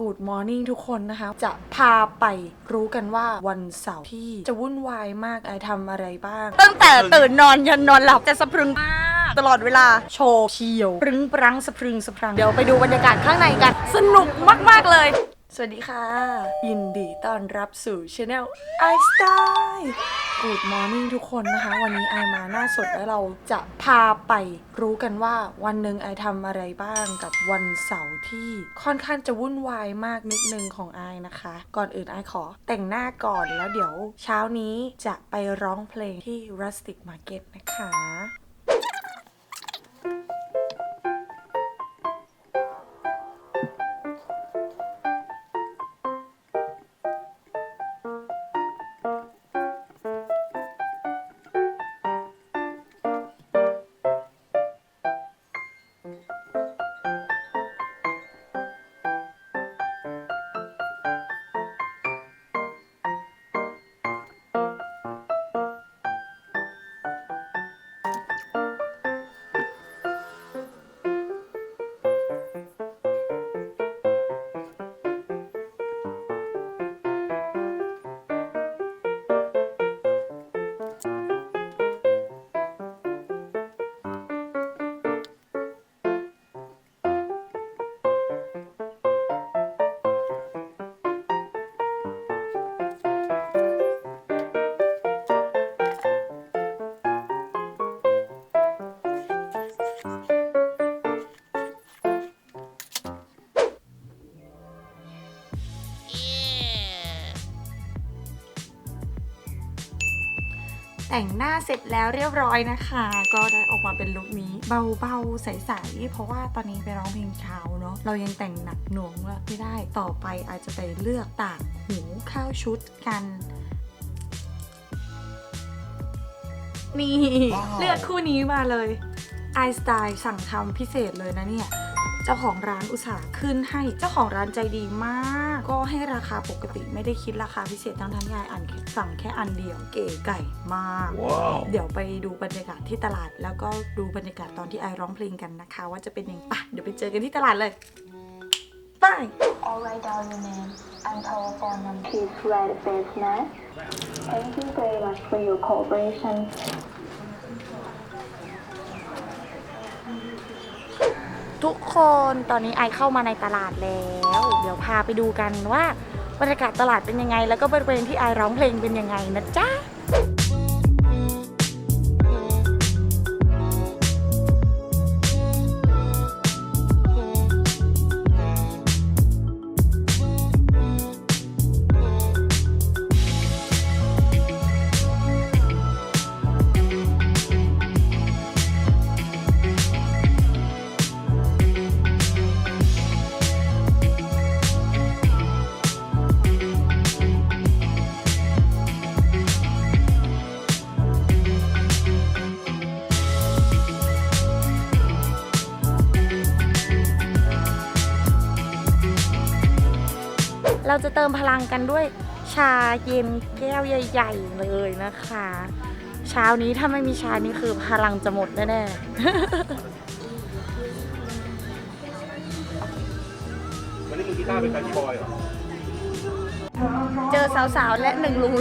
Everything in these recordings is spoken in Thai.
Good Morning ทุกคนนะคะ จะพาไปรู้กันว่าวันเสาร์ที่จะวุ่นวายมากไอทำอะไรบ้าง ตั้งแต่ตื่นนอนยันนอนหลับจะสะพรึงมาก ตลอดเวลาโชว์เชียว ปรึงปรังสะพรึงสะพรัง เดี๋ยวไปดูบรรยากาศข้างในกัน สนุกมาก ๆ เลยส วัสดีค่ะ ยินดีต้อนรับสู่ช anel i Style Good Morning ทุกคนนะคะ วันนี้ไอมาหน้าสดแล้วเราจะพาไปรู้กันว่าวันหนึ่งไอทำอะไรบ้างกับวันเสาร์ที่ค่อนข้างจะวุ่นวายมากนิดนึงของไอนะคะ ก่อนอื่นไอขอแต่งหน้าก่อนแล้วเดี๋ยวเช้านี้จะไปร้องเพลงที่ Rustic Market นะคะ แต่งหน้าเสร็จแล้วเรียบร้อยนะคะ ก็ได้ออกมาเป็นลุคนี้เบาๆใสๆเพราะว่าตอนนี้ไปร้องเพลงเช้าเนาะเรายังแต่งหนักหน่วงไม่ได้ต่อไปอาจจะไปเลือกต่างหูเข้าชุดกันนี่ เลือกคู่นี้มาเลยไอสไตล์สั่งทำพิเศษเลยนะเนี่ยเจ้าของร้านอุตส่าห์ขึ้นให้เจ้าของร้านใจดีมาก ก็ให้ราคาปกติไม่ได้คิดราคาพิเศษทั้งทั้งๆที่ไออ่านสั่งแค่อันเดียวเก๋ไก่มากเดี๋ยวไปดูบรรยากาศที่ตลาด แล้วก็ดูบรรยากาศตอนที่ไอร้องเพลงกันนะคะ ว่าจะเป็นยังไงอะเดี๋ยวไปเจอกันที่ตลาดเลยไป I'll write down your name and telephone number. Please write it first now. Thank you very much for your cooperation. ทุก คนตอนนี้ไอเข้ามาในตลาดแล้ว เดี๋ยวพาไปดูกันว่าบรรยากาศตลาดเป็นยังไง แล้วก็บริเวณที่ไอร้องเพลงเป็นยังไงนะจ๊ะ เราจะเติมพลังกันด้วยชาเย็นแก้วใหญ่ๆเลยนะคะ เช้านี้ถ้าไม่มีชานี่คือพลังจะหมดแน่วันนี้มึงกีตาร์เป็นแฟนพี่บอยเหรอๆเจอสาวๆ และหนึ่งลุง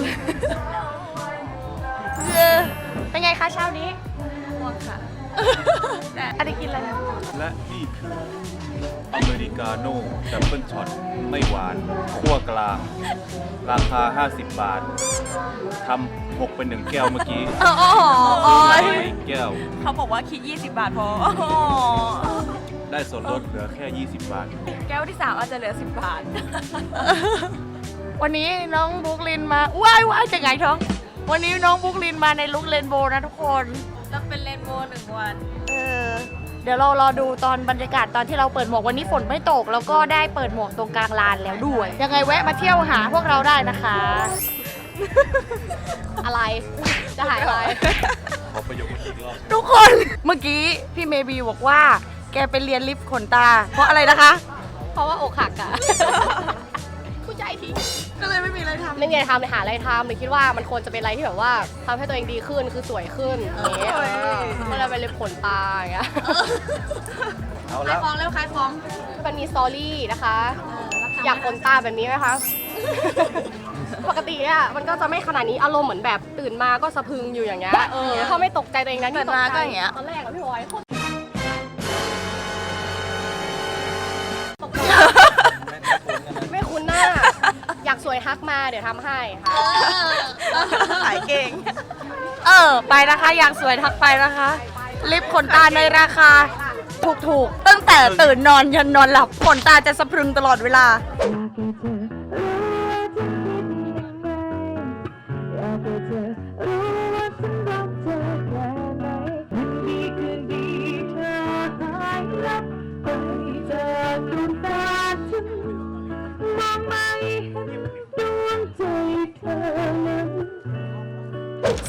เออเป็นไงคะเช้านี้ง่วงค่ะ อันนี้กินอะไรนะและนี่คืออเมริกาโน่ดับเบิลช็อตไม่หวานขั้วกลาง ราคา 50 บาททำหกเป็นหนึ่งแก้วเมื่อกี้อ๋ออ๋อซื้อมาอีกแก้ว เขาบอกว่าคิด 20 บาทพอได้ส่วนลดเหลือแค่ 20 บาท แก้วที่สามอาจจะเหลือ 10 บาท วันนี้น้องบุ๊กลินมาว้ายว้ายจะไงท้อง วันนี้น้องบุ๊กลินมาในลุคเรนโบว์นะทุกคน แล้วเป็นเลนโบว์ หนึ่งวันเออเดี๋ยวเรารอดูตอนบรรยากาศตอนที่เราเปิดหมวกวันนี้ฝนไม่ตก แล้วก็ได้เปิดหมวกตรงกลางลานแล้วด้วย ยังไงแวะมาเที่ยวหาพวกเราได้นะคะ อะไรจะหายอะไรขอประโยคเมื่อกี้อีกรอบทุกคนเมื่อกี้พี่เมบีบอกว่า แกไปเรียนลิฟต์ขนตา เพราะอะไรนะคะ เพราะว่าอกหักอะผู้ใจที ก็เลยไม่มีอะไรทำไม่มีอะไรทำเลยหาอะไรทำเลยคิดว่ามันควรจะเป็นอะไรที่แบบว่าทำให้ตัวเองดีขึ้นคือสวยขึ้นอย่างเงี้ยโอ้ยก็เลยไปเลยผลตาอย่างเงี้ยเอาแล้วมันมีสตอรี่นะคะ อยากขนตาแบบนี้ไหมคะ ปกติอะมันก็จะไม่ขนาดนี้อารมณ์เหมือนแบบตื่นมาก็สะพรึงอยู่อย่างเงี้ยเออถ้าไม่ตกใจตัวเองนะที่ตกตื่นมาใจก็อย่างเงี้ย ตอนแรกอะพี่บอยโคตรตกใจไม่คุ้นหน้าอยากส วยทักมาเดี๋ยวทำให้ค่ะ ขายเก่ง เออ ไปนะคะ อยากสวยทักไปนะคะ ลิปขนตาในราคา ถูกๆ ตั้งแต่ตื่นนอนยันนอนหลับขนตาจะสะพรึงตลอดเวลา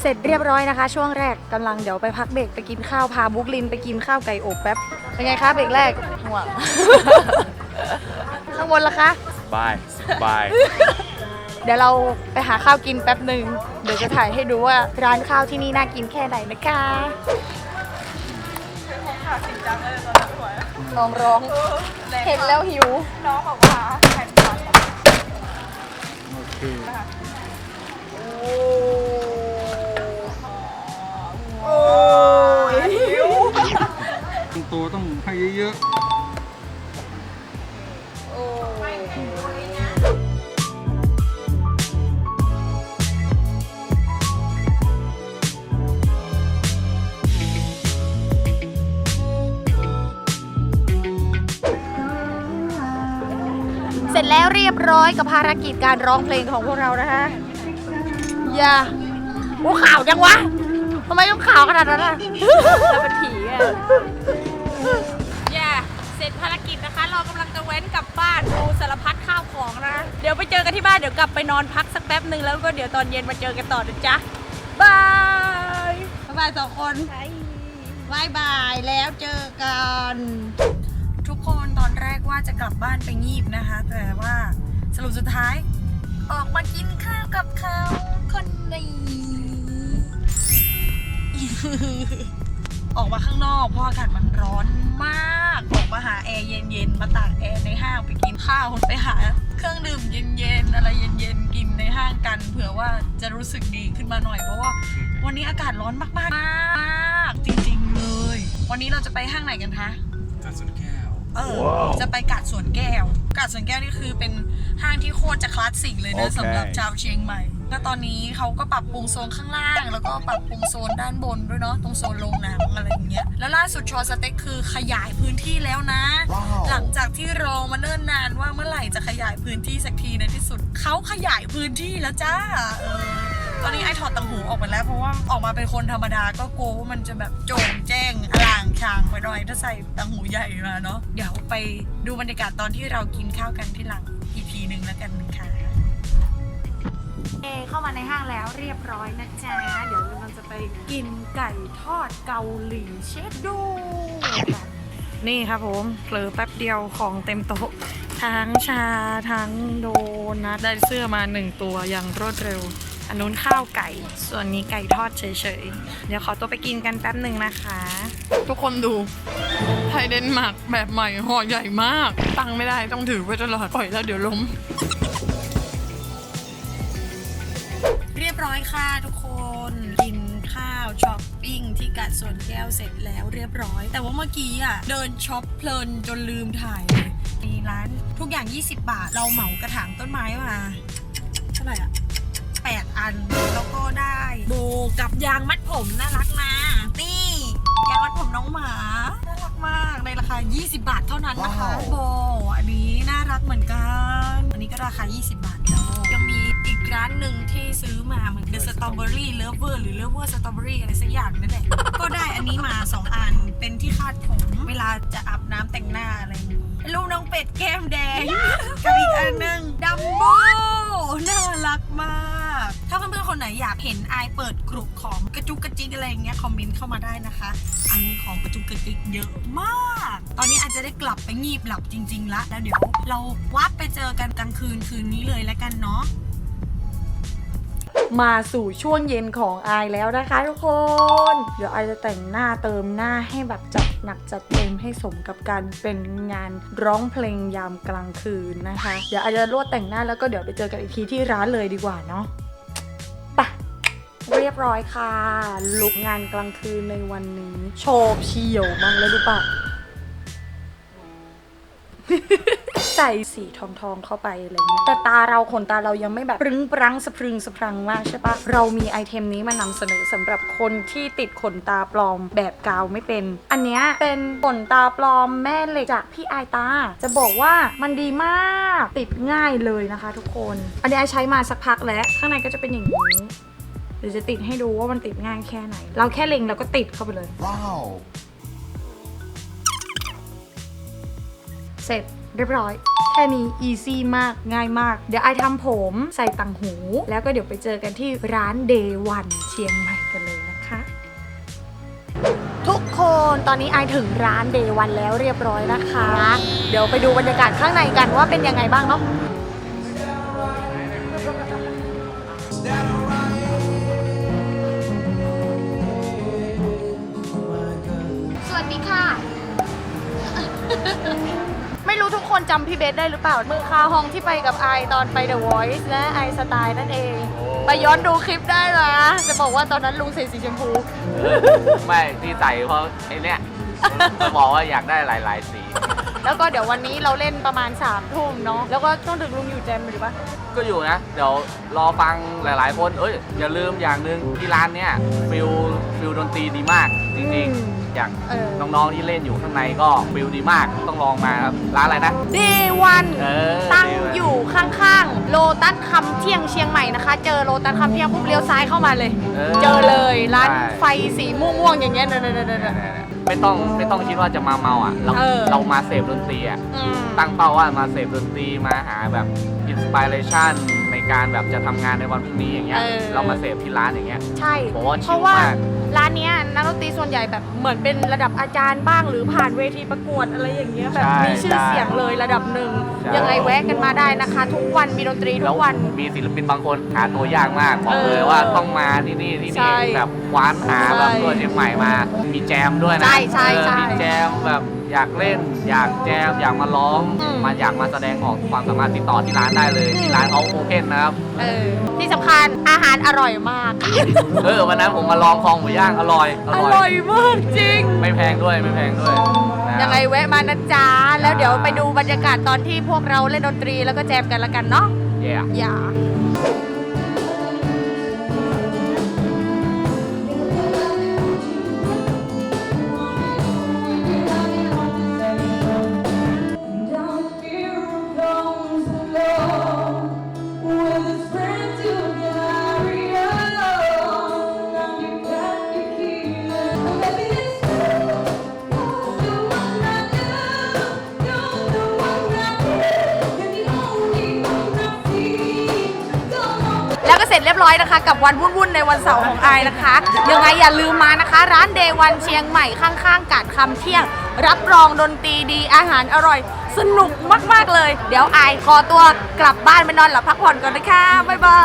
เสร็จเรียบร้อยนะคะ ช่วงแรกกำลังเดี๋ยวไปพักเบรกไปกินข้าวพาบุ๊กลินไปกินข้าวไก่อบแป๊บ เป็นไงคะเบรกแรกห่วง ข้างบนละคะบายบาย เดี๋ยวเราไปหาข้าวกินแป๊บหนึ่งเดี๋ยวจะถ่ายให้ดูว่าร้านข้าวที่นี่น่ากินแค่ไหนนะคะน้องร้อง เห็นแล้วหิว น้องบอกว่าแผ่นก่อนโตัวต้องให้เยอะเสร็จแล้วเรียบร้อยกับภารกิจการร้องเพลงของพวกเรานะคะอย่าโอ้ข่าวจังวะทำไมต้องข่าวขนาดนั้นอะ เราเป็นผีอะอ ว้นกลับบ้านดูสารพัดข้าวของนะ เดี๋ยวไปเจอกันที่บ้านเดี๋ยวกลับไปนอนพักสักแป๊บหนึ่งแล้วก็เดี๋ยวตอนเย็นมาเจอกันต่อนะจ๊ะบายบ๊ายบายสองคนบายบายแล้วเจอกัน ทุกคนตอนแรกว่าจะกลับบ้านไปงีบนะคะ แต่ว่าสรุปสุดท้าย ออกมากินข้าวกับเขาคนนี้ ออกมาข้างนอกเพราะอากาศมันร้อนมากออกมาหาแอร์เย็นๆมาตากแอร์ในห้างไปกินข้าวไปหาเครื่องดื่มเย็นๆอะไรเย็นๆกินในห้างกัน เผื่อว่าจะรู้สึกดีขึ้นมาหน่อยเพราะว่า วันนี้อากาศร้อนมากๆมากจริงๆเลย วันนี้เราจะไปห้างไหนกันคะๆการสวนแก้ว เออ จะไปกาดสวนแก้ว กาดสวนแก้วนี่คือเป็นห้างที่โคตรจะคลาสสิกเลยนะโอเคสำหรับชาวเชียงใหม่ แล้วตอนนี้เขาก็ปรับปรุงโซนข้างล่าง แล้วก็ปรับปรุงโซนด้านบนด้วยเนาะตรงโซนโรงหนังอะไรอย่างเงี้ยแล้วล่าสุดชอสเต็กคือขยายพื้นที่แล้วนะ หลังจากที่รอมาเนิ่นนานว่าเมื่อไหร่จะขยายพื้นที่สักทีในที่สุดเขาขยายพื้นที่แล้วจ้าเออตอนนี้ไอ้ถอดต่างหูออกไปแล้วเพราะว่าออกมาเป็นคนธรรมดาก็กลัวว่ามันจะแบบโจงแจ้งอลางชางไปหน่อยถ้าใส่ต่างหูใหญ่มาเนาะเดี๋ยวไปดูบรรยากาศตอนที่เรากินข้าวกันที่หลังอีพีหนึ่งแล้วกันนะคะ เอเข้ามาในห้างแล้วเรียบร้อยนะจ๊ะ เดี๋ยวเราจะไปกินไก่ทอดเกาหลีเชดโดกันนี่ครับผมเผลอแป๊บเดียวของเต็มโต๊ะ ทั้งชาทั้งโดนัทได้เสื้อมาหนึ่งตัวอย่างรวดเร็ว อันนู้นข้าวไก่ ส่วนนี้ไก่ทอดเฉยๆ เดี๋ยวขอตัวไปกินกันแป๊บหนึ่งนะคะ ทุกคนดู ไทยเดนมาร์กแบบใหม่ห่อใหญ่มาก ตั้งไม่ได้ต้องถือไว้ตลอดปล่อยแล้วเดี๋ยวล้ม ค่ะทุกคนกินข้าวช้อปปิ้งที่กัดสวนแก้วเสร็จแล้วเรียบร้อย แต่ว่าเมื่อกี้อะเดินช็อปเพลินจนลืมถ่ายเลยมีร้านทุกอย่าง 20 บาท เราเหมากระถางต้นไม้มาเท่าไหร่อะ8 อันแล้วก็ได้โบกับยางมัดผมน่ารักนะนี่ยางมัดผมน้องหมาน่ารักมากในราคา 20 บาทเท่านั้นนะคะโบอันนี้น่ารักเหมือนกันอันนี้ก็ ราคา 20 บาทแล้วยังมีอีกร้านหนึ่งที่ซื้อมาเหมือนเดอะสตรอเบอรี่เลเวอร์หรือเลเวอร์สตรอเบอรี่อะไรสักอย่างนั่นแหละ ก็ได้อันนี้มา 2 อัน เป็นที่คาดผม เวลาจะอาบน้ำแต่งหน้าอะไรอย่างนี้ลูกน้องเป็ดแก้มแดงกับอีกอันหนึ่งดัมโบน่ารักมาก ถ้าเพื่อนๆคนไหนอยากเห็นไอเปิดกลุ่มของกระจุกกระจิกอะไรอย่างเงี้ยคอมเมนต์เข้ามาได้นะคะไอายมีของกระจุกกระจิกเยอะมาก ตอนนี้อาจจะได้กลับไปงีบหลับจริง ๆ ละแล้วเดี๋ยวเราวัดไปเจอกันกลางคืนคืนนี้เลยแล้วกันเนาะมาสู่ช่วงเย็นของไอแล้วนะคะทุกคน เดี๋ยวไอจะแต่งหน้าเติมหน้าให้แบบจัดหนักจัดเต็มให้สมกับการเป็นงานร้องเพลงยามกลางคืนนะคะ เดี๋ยวไอจะรวดแต่งหน้าแล้วก็เดี๋ยวไปเจอกันอีกทีที่ร้านเลยดีกว่าเนาะ เรียบร้อยค่ะ ลุกงานกลางคืนในวันนี้ โชว์เฉียวมากเลยดูปะใส่สีทองทองๆเข้าไปอะไรเงี้ยแต่ตาเราขนตาเรายังไม่แบบปรึงปรังสะพรึงสะพรังมากใช่ปะเรามีไอเทมนี้มานำเสนอสำหรับคนที่ติดขนตาปลอมแบบกาวไม่เป็น อันเนี้ยเป็นขนตาปลอมแม่เหล็กจากพี่ไอตา จะบอกว่ามันดีมากติดง่ายเลยนะคะ ทุกคน อันนี้ไอใช้มาสักพักแล้ว ข้างในก็จะเป็นอย่างนี้ เดี๋ยวจะติดให้ดูว่ามันติดง่ายแค่ไหน เราแค่เล็งแล้วก็ติดเข้าไปเลยเสร็จเรียบร้อย แค่นี้ อีซี่มากง่ายมาก เดี๋ยวไอทำผมใส่ต่างหู แล้วก็เดี๋ยวไปเจอกันที่ร้าน Day One เชียงใหม่กันเลยนะคะ ทุกคนตอนนี้ไอถึงร้าน Day One แล้วเรียบร้อยนะคะ เดี๋ยวไปดูบรรยากาศข้างในกันว่าเป็นยังไงบ้างเนาะ วัสดีค่ะ ไม่รู้ทุกคนจำพี่เบสได้หรือเปล่า มือคาฮองที่ไปกับไอตอนไป The Voice และไอสไตล์นั่นเอง ไปย้อนดูคลิปได้นะ จะบอกว่าตอนนั้นลุงใส่สีชมพู ไม่ที่ใส่เพราะไอ้เนี่ยจะบอกว่าอยากได้หลาย ๆ สี แล้วก็เดี๋ยววันนี้เราเล่นประมาณ3ามทุ่มเนาะ แล้วก็ต้องถึงลุงอยู่แจมหรือปะก็อยู่นะ เดี๋ยวรอฟังหลาย ๆ คน เอ้ยอย่าลืมอย่างหนึ่งที่ร้านเนี่ยฟิลฟิลดนตรีดีมากจริง ๆ อย่างเออ น้องๆที่เล่นอยู่ข้างในก็ฟิลดีมากต้องลองมาครับร้านอะไรนะ Day One เออตั้งดีมากอยู่ข้างๆ โลตัสคำเที่ยงเชียงใหม่นะคะ เจอโลตัสคำเที่ยงปุ๊บเลี้ยวซ้ายเข้ามาเลย เจอเลยร้านใช่ไฟสีม่วงๆอย่างเงี้ยเนอะๆๆๆไม่ต้องไม่ต้องคิดว่าจะมาเมาอะ เราเออ เรามาเสพดนตรีอะอืม ตั้งเป้าว่ามาเสพดนตรีมาหาแบบอินสปิเรชันในการแบบจะทำงานในวันพรุ่งนี้อย่างเงี้ยเออ เรามาเสพที่ร้านอย่างเงี้ย ใช่ ผมว่าชิลเพราะว่ามาก ร้านเนี้ยนักดนตรีส่วนใหญ่แบบเหมือนเป็นระดับอาจารย์บ้าง หรือผ่านเวทีประกวดอะไรอย่างเงี้ยแบบใช่มีชื่อใช่เสียงเลยระดับหนึ่งใช่ ยังไงแวะกันมาได้นะคะ ทุกวันมีดนตรีทุแล้วกวัน มีศิลปินบางคนหาตัวยากมากบอกเออเลยว่าต้องมาที่นี่ที่ใช่นี่แบบคว้านหาแบบใช่ตัวเชียงใหม่มา มีแจมด้วยนะใช่ใช่เออใช่มีแจมแบบ อยากเล่น อยากแจมอยากมาร้องอืม มาอยากมาแสดงออกความสามารถติดต่อที่ร้านได้เลยที่ร้านเขาโอเพนนะครับ เออที่สำคัญอาหารอร่อยมาก เออวันนั้นผมมาลองคองหมูย่างอร่อยออร่อยร่อยมากจริง ไม่แพงด้วยไม่แพงด้วยนะครับยังไงแวะมานะจ๊ะ แล้วเดี๋ยวไปดูบรรยากาศตอนที่พวกเราเล่นดนตรีแล้วก็แจมกันละกันเนาะ เย่ อย่า จเรียบร้อยนะคะ กับวันวุ่นๆในวันเสาร์ของไอายนะคะ ยังไงอย่าลืมมานะคะ ร้านเดวันเชียงใหม่ข้างๆกาดคำเที่ยง รับรองดนตรีดีอาหารอร่อย สนุกมากๆเลย เดี๋ยวไอายขอตัวกลับบ้านไปนอนหลับพักผ่อนก่อนนะคะบ๊ายบา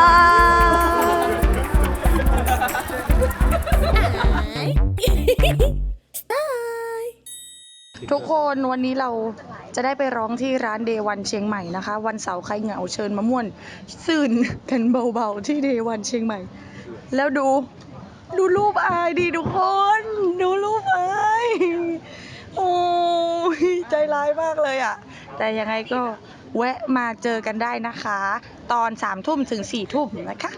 ยทุกคนวันนี้เรา จะได้ไปร้องที่ร้านเดวันเชียงใหม่นะคะ วันเสาร์ใครเหงาเชิญมาม่วนซื่นกันเบาๆที่เดวันเชียงใหม่ แล้วดูดูรูปอายดีทุกคน ดูรูปอายโอ้ยใจร้ายมากเลยอะ่ะ แต่ยังไงก็แวะมาเจอกันได้นะคะ ตอนสามทุ่มถึงสี่ทุ่มนะคะ